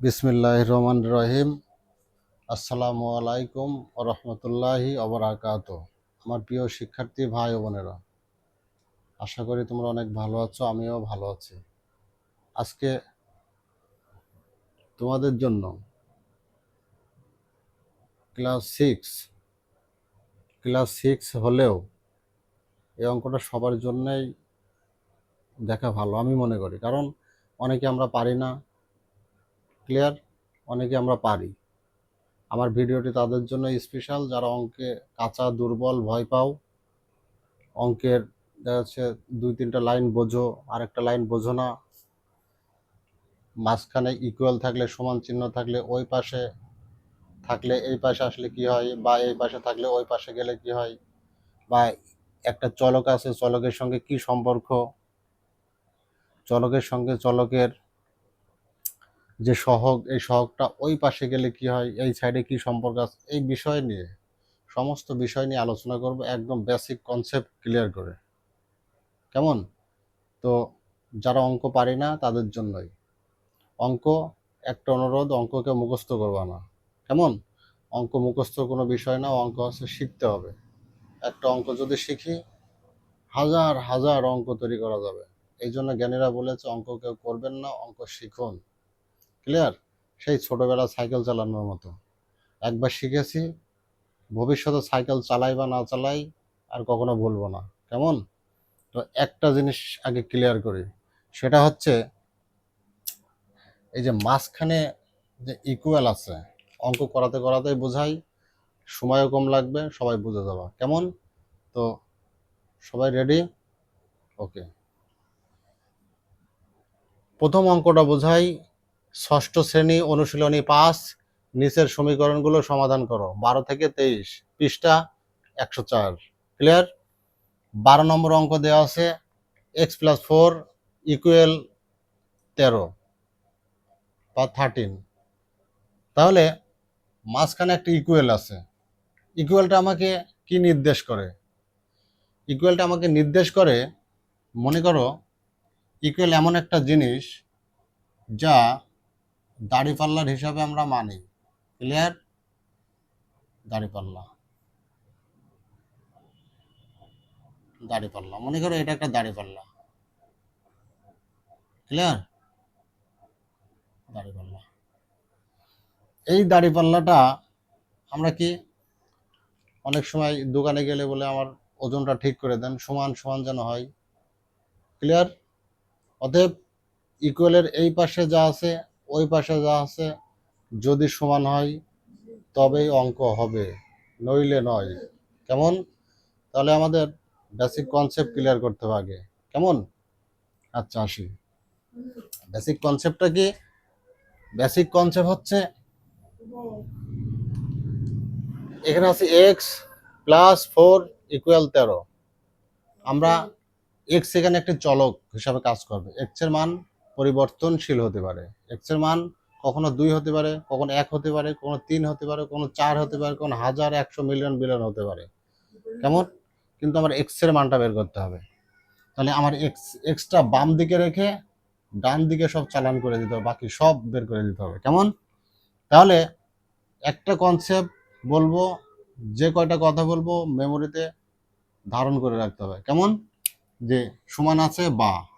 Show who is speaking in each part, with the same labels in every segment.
Speaker 1: বিসমিল্লাহ রহমান রহিম আসসালামু আলাইকুম রহমতুল্লাহি অবরাকাত আমার প্রিয় শিক্ষার্থী ভাই ও বোনেরা, আশা করি তোমরা অনেক ভালো আছো, আমিও ভালো আছি। আজকে তোমাদের জন্য ক্লাস সিক্স ক্লাস সিক্স হলেও এই অঙ্কটা সবার জন্যই দেখা ভালো, আমি মনে করি। কারণ অনেকে আমরা পারি না ক্লিয়ার অনেকে আমরা পারি। আমার ভিডিওটি তাদের জন্য স্পেশাল যারা অঙ্কে কাঁচা, দুর্বল, ভয় পাও, অঙ্কের দেখা যাচ্ছে দুই, তিনটা লাইন বোঝো আর একটা লাইন বোঝো না। মাঝখানে ইকুয়াল থাকলে সমান চিহ্ন থাকলে ওই পাশে থাকলে এই পাশে আসলে কি হয় বা এই পাশে থাকলে ওই পাশে গেলে কি হয় বা একটা চলক আছে, চলকের সঙ্গে কি সম্পর্ক? চলকের সঙ্গে চলকের যে সহগ, এই সহগটা ওই পাশে গেলে কি হয়, এই সাইডে কি সম্পর্ক আছে, এই বিষয় নিয়ে, সমস্ত বিষয় নিয়ে আলোচনা করব, একদম বেসিক কনসেপ্ট ক্লিয়ার করে। কেমন? তো যারা অঙ্ক পারি না, তাদের জন্যই। অঙ্ক, একটা অনুরোধ, অঙ্ককে মুখস্থ করবা না। কেমন? অঙ্ক মুখস্থ কোনো বিষয় না, অঙ্ক হচ্ছে শিখতে হবে। একটা অঙ্ক যদি শিখি, হাজার হাজার অঙ্ক তৈরি করা যাবে। এই জন্য জ্ঞানীরা বলেছে, অঙ্ক কেউ করবেন না, অঙ্ক শিখুন। ক্লিয়ার সেই ছোটবেলা সাইকেল চালানোর মতো। একবার শিখেছি, ভবিষ্যতে সাইকেল চালাই বা না চালাই আর কখনো বলব না। কেমন? তো একটা জিনিস আগে ক্লিয়ার করি, সেটা হচ্ছে এই যে মাঝখানে যে ইকুয়াল আছে, অঙ্ক করাতে করাতেই বোঝাই, সময়ও কম লাগবে, সবাই বুঝে যাবা। কেমন? তো সবাই রেডি ওকে প্রথম অঙ্কটা বোঝাই ষষ্ঠ শ্রেণি অনুশীলনী পাঁচ নিচের সমীকরণগুলো সমাধান করো। বারো থেকে তেইশ, পৃষ্ঠা একশো চার। ক্লিয়ার বারো নম্বর অঙ্ক দেওয়া আছে এক্স প্লাস ফোর ইকুয়েল তেরো বা থার্টিন তাহলে মাঝখানে একটা ইকুয়েল আছে। ইকুয়েলটা আমাকে কি নির্দেশ করে? ইকুয়েলটা আমাকে নির্দেশ করে, মনে করো ইকুয়েল এমন একটা জিনিস যা দাড়িপাল্লার হিসাবে আমরা মানি। ক্লিয়ার দাড়িপাল্লা দাড়িপাল্লা মনে করো এটা একটা দাড়িপাল্লা ক্লিয়ার দাড়িপাল্লা এই দাড়িপাল্লাটা আমরা কি অনেক সময় দোকানে গেলে বলে আমার ওজনটা ঠিক করে দেন, সমান সমান যেন হয়। ক্লিয়ার অতএব ইকুয়ালের এই পাশে যা আছে ওই পাশে যা আছে, যদি সমান হয়, তবেই অঙ্ক হবে, নইলে নয়। কেমন? তাহলে আমাদের বেসিক কনসেপ্ট ক্লিয়ার করতে হবে আগে। কেমন? আচ্ছা আসি। বেসিক কনসেপ্টটা কি? বেসিক কনসেপ্ট হচ্ছে, এখানে আছে এক্স প্লাস ফোর ইকুয়াল তেরো। আমরা এক্স এখানে একটি চলক হিসাবে কাজ করবে। এক্সের মান পরিবর্তনশীল হতে পারে। এক্সের মান কখনো দুই হতে পারে, কখনো এক হতে পারে কোনো তিন হতে পারে কোনো চার হতে পারে কোনো হাজার, একশো মিলিয়ন বিলিয়ন হতে পারে। কেমন? কিন্তু আমার এক্সের মানটা বের করতে হবে। তাহলে আমার এক্স এক্সটা বাম দিকে রেখে ডান দিকে সব চালান করে দিতে হবে, বাকি সব বের করে দিতে হবে। কেমন? তাহলে একটা কনসেপ্ট বলব, যে কয়টা কথা বলব মেমোরিতে ধারণ করে রাখতে হবে। কেমন? যে সমান আছে বা।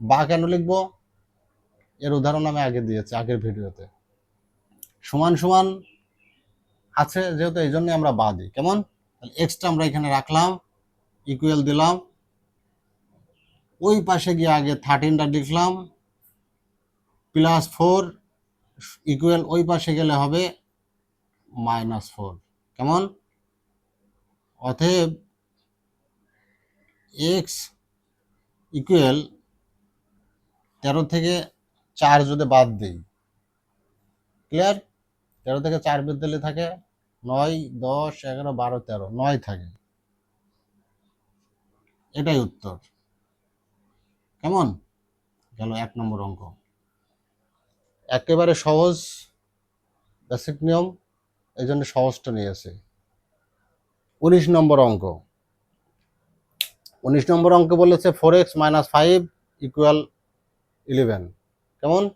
Speaker 1: বা কেন লিখব? এর উদাহরণ আমি আগে দিয়েছি, আগের ভিডিওতে। সমান সমান আছে যেহেতু এই জন্যই আমরা বা দিই। কেমন? তাহলে এক্সটা আমরা এখানে রাখলাম ইকুয়াল দিলাম। ওই পাশে গিয়ে আগে থার্টিনটা লিখলাম প্লাস ফোর ইকুয়াল ওই পাশে গেলে হবে মাইনাস ফোর কেমন? অতএব এক্স ইকুয়াল তেরো থেকে চার যদি বাদ দিই ক্লিয়ার তেরো থেকে চার বাদ দিলে থাকে, নয়, দশ, এগারো, বারো, তেরো, নয় থাকে। এটাই উত্তর। কেমন? গেল এক নম্বর অঙ্ক। একেবারে সহজ বেসিক নিয়ম এই জন্য সহজটা নিয়েছে। উনিশ নম্বর অঙ্ক। উনিশ নম্বর অঙ্কে বলেছে four x minus five equal eleven. কেমন?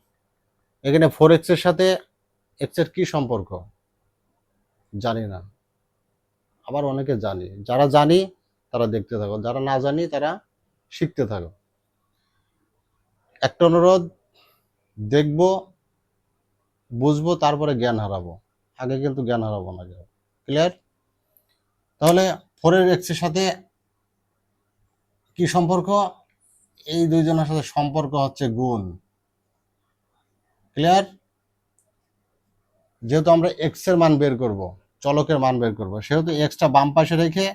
Speaker 1: এখানে ফোর এক্সের সাথে এক্সের কি সম্পর্ক? জানি না। আবার অনেকে জানি। যারা জানি, তারা দেখতে থাকো। যারা না জানি, তারা শিখতে থাকো। একটা অনুরোধ, দেখব, বুঝব, তারপরে জ্ঞান হারাবো। আগে কিন্তু জ্ঞান হারাবো না ক্লিয়ার তাহলে ফোরের এক্সের সাথে কি সম্পর্ক? এই দুইজনের সাথে সম্পর্ক হচ্ছে গুণ। ক্লিয়ার যেহেতু আমরা এক্সের মান বের করব, চলকের মান বের করব, সেহেতু এক্সটা বাম পাশে রেখে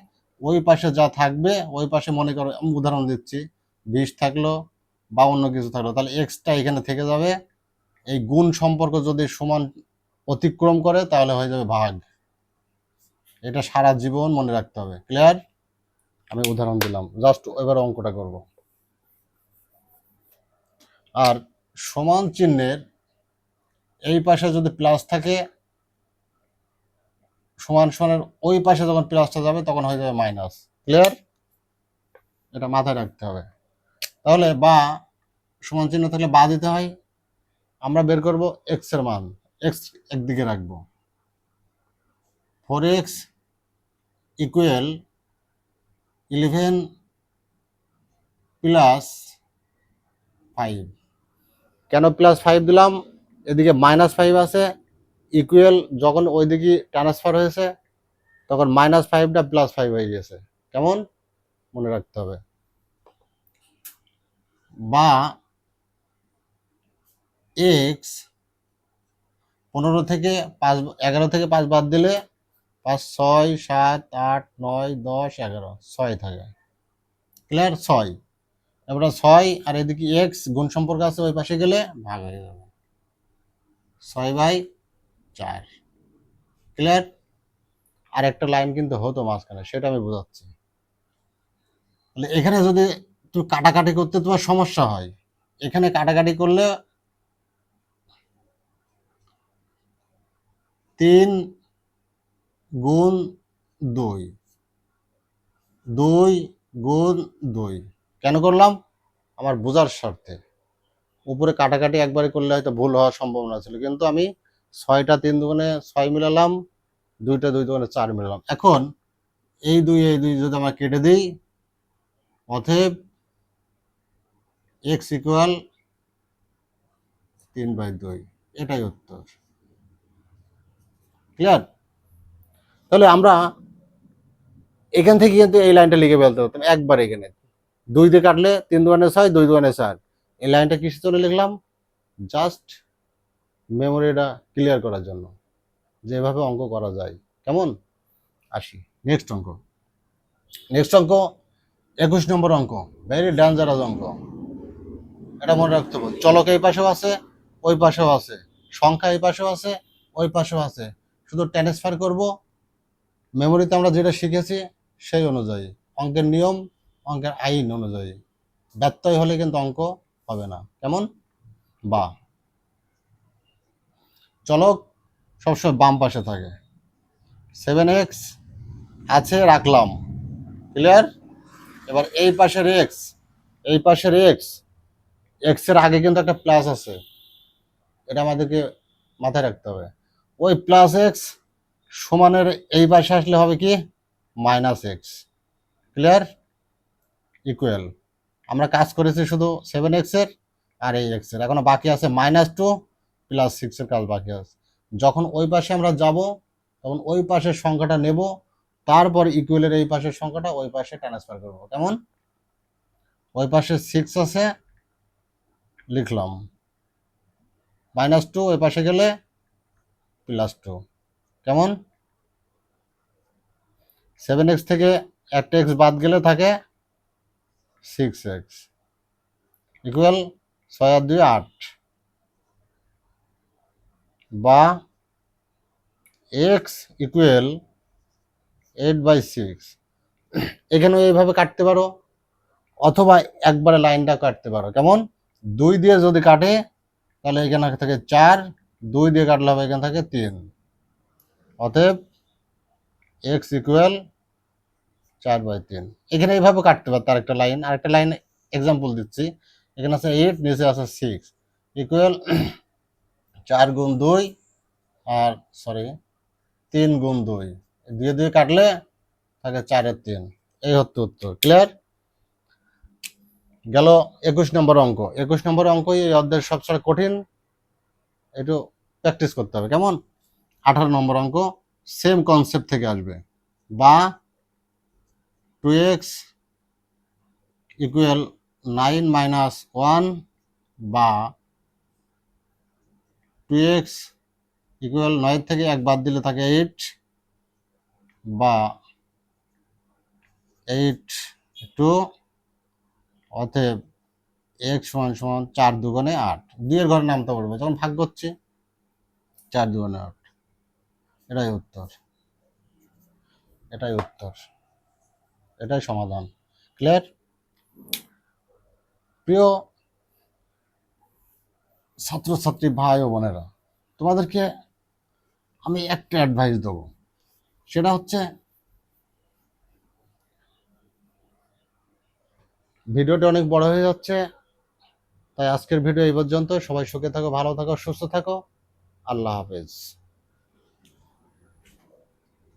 Speaker 1: ওই পাশে যা থাকবে, ওই পাশে মনে করো আমি উদাহরণ দিচ্ছি, বিশ থাকল বা অন্য কিছু থাকল, তাহলে এক্সটা এখানে থেকে যাবে। এই গুণ সম্পর্ক যদি সমান অতিক্রম করে, তাহলে হয়ে যাবে ভাগ। এটা সারা জীবন মনে রাখতে হবে। ক্লিয়ার আমি উদাহরণ দিলাম জাস্ট এবার অঙ্কটা করব। আর সমান চিহ্নের এই পাশে যদি প্লাস থাকে, সমান সমানের ওই পাশে যখন প্লাসটা যাবে, তখন হয়ে যাবে মাইনাস ক্লিয়ার এটা মাথায় রাখতে হবে। তাহলে বা সমান চিহ্ন থাকলে বা দিতে হয়। আমরা বের করব এক্সের মান। এক্স একদিকে রাখব। Four x equal eleven plus five কেন প্লাস ফাইভ দিলাম? এদিকে মাইনাস ফাইভ আছে ইকুয়াল যখন ওইদিকে ট্রান্সফার হয়েছে, তখন মাইনাস ফাইভটা প্লাস ফাইভ হয়ে গেছে। কেমন? মনে রাখতে হবে। বা এক্স পনেরো থেকে পাঁচ, এগারো থেকে পাঁচ বাদ দিলে পাঁচ, ছয়, সাত, আট, নয়, দশ, এগারো, ছয় থাকে। ক্লিয়ার ছয়। এবারে ছয়, আর এদিকে এক্স গুণ সম্পর্ক আছে ওই পাশে গেলে ভাগ হয়ে যাবে। ছয় বাই চার। ক্লিয়ার আর একটা লাইন কিন্তু হতো মাঝখানে, সেটা আমি বোঝাচ্ছি। তাহলে এখানে যদি তুমি কাটাকাটি করতে তোমার সমস্যা হয়, এখানে কাটাকাটি করলে তিন গুণ দুই দুই গুণ দুই। কেন করলাম? আমার বোঝার স্বার্থে। উপরে কাটাকাটি একবারে করলে হয়তো ভুল হওয়ার সম্ভাবনা ছিল, কিন্তু আমি ছয়টা তিন দোকানে ছয় মিলালাম, দুইটা দুই দোকানে চার মিলালাম। এখন এই দুই এই দুই যদি আমরা কেটে দিই, অতএব এক্স ইকুয়াল তিন বাই দুই, এটাই উত্তর। ক্লিয়ার তাহলে আমরা এখান থেকে কিন্তু এই লাইনটা লিখে ফেলতে পারতাম, একবার এখানে। দুই দিয়ে কাটলে তিন দোকানে ছয়, দুই দোকানে চার। এই লাইনটা কিসে চলে লিখলাম? জাস্ট মেমোরিটা ক্লিয়ার করার জন্য। যেভাবে অঙ্ক করা যায়। কেমন? আসি। নেক্সট অঙ্ক। নেক্সট অঙ্ক, একুশ নম্বর অঙ্ক। ভেরি ডেঞ্জারাস অঙ্ক। এটা মনে রাখতে হবে। চলক এই পাশেও আছে, ওই পাশেও আছে। সংখ্যা এই পাশেও আছে, ওই পাশেও আছে। শুধু ট্রান্সফার করব। মেমোরিতে আমরা যেটা শিখেছি, সেই অনুযায়ী। অঙ্কের নিয়ম অঙ্কের আইন অনুযায়ী। ব্যত্যয় হলে কিন্তু অঙ্ক হবে না। কেমন? বা। চলক সবসময় বাম পাশে থাকে। সেভেন এক্স আছে, রাখলাম। ক্লিয়ার এবার এই পাশের এক্স এই পাশের এক্স এক্সের আগে কিন্তু একটা প্লাস আছে। এটা আমাদেরকে মাথায় রাখতে হবে। ওই প্লাস এক্স সমানের এই পাশে আসলে হবে কি? মাইনাস এক্স ক্লিয়ার ইকুয়াল আমরা কাজ করেছি শুধু সেভেন এক্সের আর এই এক্সের এখনও বাকি আছে মাইনাস টু প্লাস সিক্সের কাজ বাকি আছে। যখন ওই পাশে আমরা যাব, তখন ওই পাশের সংখ্যাটা নেব, তারপর ইকুয়ালের এই পাশের সংখ্যাটা ওই পাশে ট্রান্সফার করব। কেমন? ওই পাশে সিক্স আছে, লিখলাম। মাইনাস টু ওই পাশে গেলে প্লাস টু কেমন? সেভেন এক্স থেকে একটা এক্স বাদ গেলে থাকে সিক্স এক্স ইকুয়াল ছয় আর দুই আট বা x equal eight by six এখানেও এইভাবে কাটতে পারো, অথবা একবারে লাইনটা কাটতে পারো। কেমন? দুই দিয়ে যদি কাটে, তাহলে এখানে থাকে চার, দুই দিয়ে কাটলে হবে এখানে থাকে তিন। অতএব এক্স ইকুয়াল চার বাই তিন। এখানে এইভাবে কাটতে পারো, তার একটা লাইন আর একটা লাইন এক্সাম্পল দিচ্ছি। এখানে আছে এইট নিচে আছে সিক্স ইকুয়াল চার গুণ দুই, আর সরি তিন গুণ দুই। দিয়ে দিয়ে কাটলে থাকে চারের তিন। এই হচ্ছে উত্তর ক্লিয়ার গেল একুশ নম্বর অঙ্ক। একুশ নম্বর অঙ্ক এই অধ্যায়ের সবচেয়ে কঠিন। একটু প্র্যাকটিস করতে হবে, কেমন? আঠারো নম্বর অঙ্ক সেম কনসেপ্ট থেকে আসবে। বা two x equal nine minus one বা টু এক্স ইকুয়াল নয় থেকে এক বাদ দিলে থাকে এইট বা এইট টু অতএব এক্স সমান সমান চার দুগুণে আট। দুইয়ের ঘরে নামতে পারব যখন ভাগ করছি, চার দুগুণে আট। এটাই উত্তর। এটাই উত্তর। এটাই সমাধান। ক্লিয়ার প্রিয় ছাত্রছাত্রী ভাই ও বোনেরা, তোমাদেরকে আমি একটা অ্যাডভাইস দেবো। সেটা হচ্ছে, ভিডিওটা অনেক বড় হয়ে যাচ্ছে, তাই আজকের ভিডিও এই পর্যন্ত। সবাই সুখে থাকো, ভালো থাকো, সুস্থ থাকো। আল্লাহ হাফেজ।